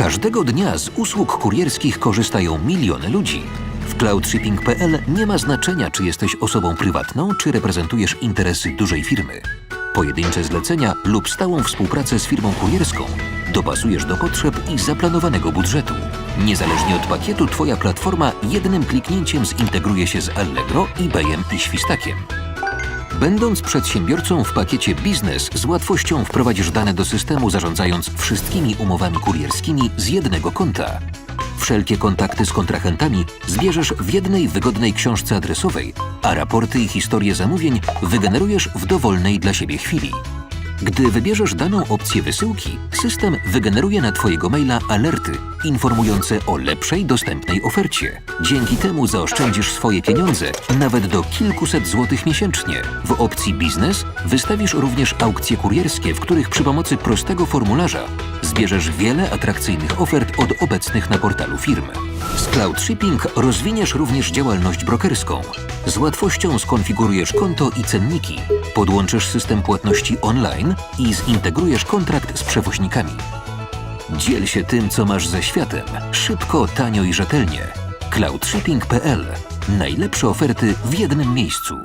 Każdego dnia z usług kurierskich korzystają miliony ludzi. W cloudshipping.pl nie ma znaczenia, czy jesteś osobą prywatną, czy reprezentujesz interesy dużej firmy. Pojedyncze zlecenia lub stałą współpracę z firmą kurierską dopasujesz do potrzeb i zaplanowanego budżetu. Niezależnie od pakietu, Twoja platforma jednym kliknięciem zintegruje się z Allegro, eBayem i Świstakiem. Będąc przedsiębiorcą w pakiecie biznes, z łatwością wprowadzisz dane do systemu, zarządzając wszystkimi umowami kurierskimi z jednego konta. Wszelkie kontakty z kontrahentami zbierzesz w jednej wygodnej książce adresowej, a raporty i historie zamówień wygenerujesz w dowolnej dla siebie chwili. Gdy wybierzesz daną opcję wysyłki, system wygeneruje na Twojego maila alerty informujące o lepszej dostępnej ofercie. Dzięki temu zaoszczędzisz swoje pieniądze nawet do kilkuset złotych miesięcznie. W opcji biznes wystawisz również aukcje kurierskie, w których przy pomocy prostego formularza zbierzesz wiele atrakcyjnych ofert od obecnych na portalu firm. Z Cloud Shipping rozwiniesz również działalność brokerską. Z łatwością skonfigurujesz konto i cenniki, podłączysz system płatności online i zintegrujesz kontrakt z przewoźnikami. Dziel się tym, co masz ze światem. Szybko, tanio i rzetelnie. cloudshipping.pl. Najlepsze oferty w jednym miejscu.